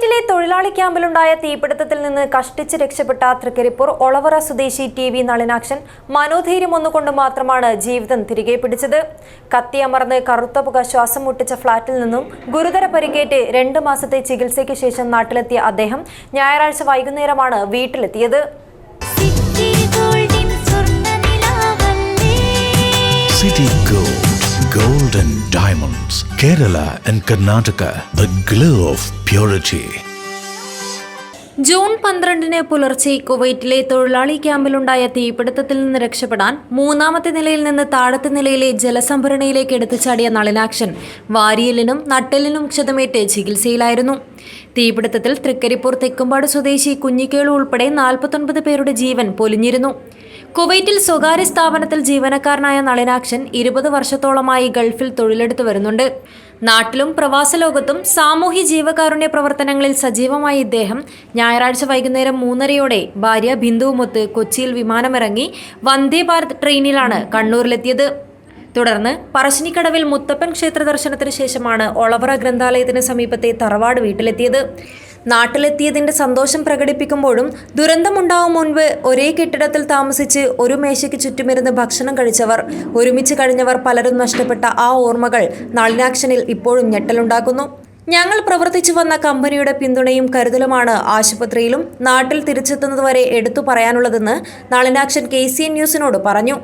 കുവൈറ്റിലെ തൊഴിലാളി ക്യാമ്പിലുണ്ടായ തീപിടുത്തത്തിൽ നിന്ന് കഷ്ടിച്ച് രക്ഷപ്പെട്ട തൃക്കരിപ്പൂർ ഒളവറ സ്വദേശി ടി വി നളിനാക്ഷൻ മനോധൈര്യം ഒന്നുകൊണ്ട് മാത്രമാണ് ജീവിതം തിരികെ പിടിച്ചത്. കത്തിയമർന്ന് കറുത്ത പുക ശ്വാസം മുട്ടിച്ച ഫ്ളാറ്റിൽ നിന്നും ഗുരുതര പരിക്കേറ്റ് രണ്ട് മാസത്തെ ചികിത്സയ്ക്ക് ശേഷം നാട്ടിലെത്തിയ അദ്ദേഹം ഞായറാഴ്ച വൈകുന്നേരമാണ് വീട്ടിലെത്തിയത്. Diamonds, and Karnataka the glow of purity. June പന്ത്രണ്ടിന് പുലർച്ചെ കുവൈറ്റിലെ തൊഴിലാളി ക്യാമ്പിലുണ്ടായ തീപിടുത്തത്തിൽ നിന്ന് രക്ഷപ്പെടാൻ മൂന്നാമത്തെ നിലയിൽ നിന്ന് താഴത്തെ നിലയിലെ ജലസംഭരണിയിലേക്ക് എടുത്തു ചാടിയ നളിനാക്ഷൻ വാരിയലിനും നട്ടലിനും ക്ഷതമേറ്റ് ചികിത്സയിലായിരുന്നു തീപിടുത്തത്തിൽ തൃക്കരിപ്പൂർ തെക്കുംപാട് സ്വദേശി കുഞ്ഞിക്കേളു ഉൾപ്പെടെ നാൽപ്പത്തൊൻപത് പേരുടെ ജീവൻ പൊലിഞ്ഞിരുന്നു കുവൈറ്റിൽ സ്വകാര്യ സ്ഥാപനത്തിൽ ജീവനക്കാരനായ നളിനാക്ഷൻ ഇരുപത് വർഷത്തോളമായി ഗൾഫിൽ തൊഴിലെടുത്തു വരുന്നുണ്ട്. നാട്ടിലും പ്രവാസ ലോകത്തും സാമൂഹ്യ ജീവകാരുണ്യ പ്രവർത്തനങ്ങളിൽ സജീവമായ ഇദ്ദേഹം ഞായറാഴ്ച വൈകുന്നേരം മൂന്നരയോടെ ഭാര്യ ബിന്ദുവുമൊത്ത് കൊച്ചിയിൽ വിമാനമിറങ്ങി വന്ദേ ഭാരത് ട്രെയിനിലാണ് കണ്ണൂരിലെത്തിയത്. തുടർന്ന് പറശ്ശിനിക്കടവിൽ മുത്തപ്പൻ ക്ഷേത്ര ദർശനത്തിന് ശേഷമാണ് ഒളവറ ഗ്രന്ഥാലയത്തിന് സമീപത്തെ തറവാട് വീട്ടിലെത്തിയത്. നാട്ടിലെത്തിയതിന്റെ സന്തോഷം പ്രകടിപ്പിക്കുമ്പോഴും ദുരന്തമുണ്ടാവും മുൻപ് ഒരേ കെട്ടിടത്തിൽ താമസിച്ച് ഒരു മേശയ്ക്ക് ചുറ്റുമിരുന്ന് ഭക്ഷണം കഴിച്ചവർ ഒരുമിച്ച് കഴിഞ്ഞവർ പലരും നഷ്ടപ്പെട്ട ആ ഓർമ്മകൾ നളിനാക്ഷനിൽ ഇപ്പോഴും ഞെട്ടലുണ്ടാക്കുന്നു. ഞങ്ങൾ പ്രവർത്തിച്ചു വന്ന കമ്പനിയുടെ പിന്തുണയും കരുതലുമാണ് ആശുപത്രിയിലും നാട്ടിൽ തിരിച്ചെത്തുന്നതുവരെ എടുത്തു പറയാനുള്ളതെന്ന് നളിനാക്ഷൻ കെ സി ന്യൂസിനോട് പറഞ്ഞു.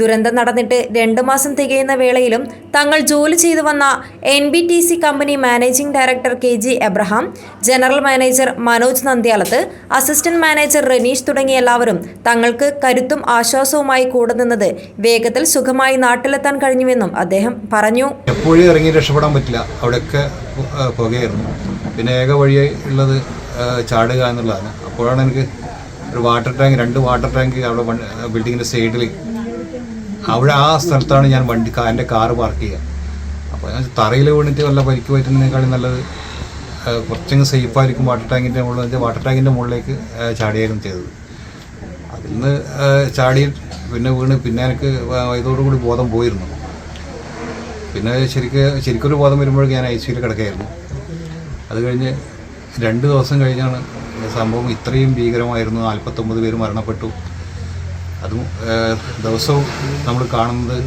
ദുരന്തം നടന്നിട്ട് രണ്ട് മാസം തികയുന്ന വേളയിലും തങ്ങൾ ജോലി ചെയ്തു വന്ന N B T C company managing director K G Abraham general manager Manoj Nandyalath assistant manager Raneesh തുടങ്ങിയ എല്ലാവരും തങ്ങൾക്ക് കരുത്തും ആശ്വാസവുമായി കൂടെ നിന്നത് വേഗത്തിൽ സുഖമായി നാട്ടിലെത്താൻ കഴിഞ്ഞുവെന്നും അദ്ദേഹം പറഞ്ഞു. എപ്പോഴും ഇറങ്ങി രക്ഷപ്പെടാൻ പറ്റില്ല. അവിടെയൊക്കെ പുകയായിരുന്നു. പിന്നെ ഏക വഴിയുള്ളത് ഉള്ളത് ചാടുക എന്നുള്ളതാണ്. അപ്പോഴാണ് എനിക്ക് ഒരു വാട്ടർ ടാങ്ക് രണ്ട് വാട്ടർ ടാങ്ക് അവിടെ ബിൽഡിങ്ങിന്റെ സൈഡിൽ അവിടെ ആ സ്ഥലത്താണ് ഞാൻ വണ്ടി എന്റെ കാറ് പാർക്ക് ചെയ്യുക. അപ്പോൾ ഞാൻ തറയിൽ വീണിട്ട് വല്ല പരിക്ക് പറ്റുന്നതിനേക്കാളും നല്ലത് കുറച്ചങ്ങ് സേഫായിരിക്കും വാട്ടർ ടാങ്കിന്റെ മുകളിൽ വാട്ടർ ടാങ്കിന്റെ മുകളിലേക്ക് ചാടിയായിരുന്നു ചെയ്തത്. അതിൽ നിന്ന് ചാടി പിന്നെ വീണ് പിന്നെ എനിക്ക് ഇതോടുകൂടി ബോധം പോയിരുന്നു. പിന്നെ ശരിക്ക് ശരിക്കൊരു ബോധം വരുമ്പോഴേക്ക് ഞാൻ ഐ സിയിൽ കിടക്കുകയായിരുന്നു. അത് കഴിഞ്ഞ് രണ്ട് ദിവസം കഴിഞ്ഞാണ് സംഭവം ഇത്രയും ഭീകരമായിരുന്നു നാൽപ്പത്തൊമ്പത് പേര് മരണപ്പെട്ടു. അതും ദിവസവും നമ്മൾ കാണുന്നത്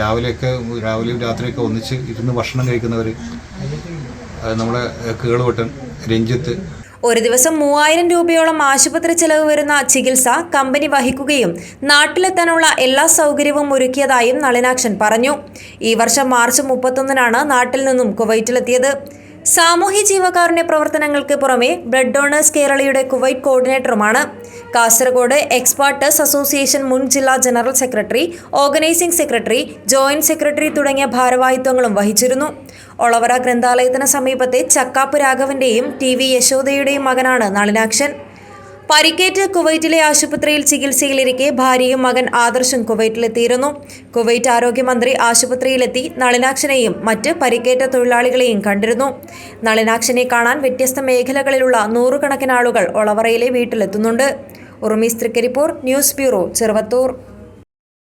രാവിലെയൊക്കെ രാവിലെയും രാത്രിയൊക്കെ ഒന്നിച്ച് ഇരുന്ന് ഭക്ഷണം കഴിക്കുന്നവർ നമ്മുടെ കേളുവട്ടൻ രഞ്ജിത്ത്. ഒരു ദിവസം മൂവായിരം രൂപയോളം ആശുപത്രി ചെലവ് വരുന്ന ചികിത്സ കമ്പനി വഹിക്കുകയും നാട്ടിലെത്താനുള്ള എല്ലാ സൗകര്യവും ഒരുക്കിയതായും നളിനാക്ഷൻ പറഞ്ഞു. ഈ വർഷം മാർച്ച് മുപ്പത്തൊന്നിനാണ് നാട്ടിൽ നിന്നും കുവൈറ്റിലെത്തിയത്. സാമൂഹ്യ ജീവകാരുണ്യ പ്രവർത്തനങ്ങൾക്ക് പുറമെ ബ്ലഡ് ഡോണേഴ്സ് കേരളയുടെ കുവൈറ്റ് കോർഡിനേറ്ററുമാണ്. കാസർഗോഡ് എക്സ്പാർട്ടേഴ്സ് അസോസിയേഷൻ മുൻ ജില്ലാ general secretary organising secretary joint secretary തുടങ്ങിയ ഭാരവാഹിത്വങ്ങളും വഹിച്ചിരുന്നു. ഒളവറ ഗ്രന്ഥാലയത്തിന് സമീപത്തെ ചക്കാപ്പ് രാഘവന്റെയും ടി വി യശോദയുടെയും മകനാണ് നളിനാക്ഷൻ. പരിക്കേറ്റ് കുവൈറ്റിലെ ആശുപത്രിയിൽ ചികിത്സയിലിരിക്കെ ഭാര്യയും മകൻ ആദർശും കുവൈറ്റിലെത്തിയിരുന്നു. കുവൈറ്റ് ആരോഗ്യമന്ത്രി ആശുപത്രിയിലെത്തി നളിനാക്ഷനെയും മറ്റ് പരിക്കേറ്റ തൊഴിലാളികളെയും കണ്ടിരുന്നു. നളിനാക്ഷനെ കാണാൻ വ്യത്യസ്ത മേഖലകളിലുള്ള നൂറുകണക്കിന് ആളുകൾ ഒളവറയിലെ വീട്ടിലെത്തുന്നുണ്ട്. Urumees Thrikaripur news bureau Cheruvathur.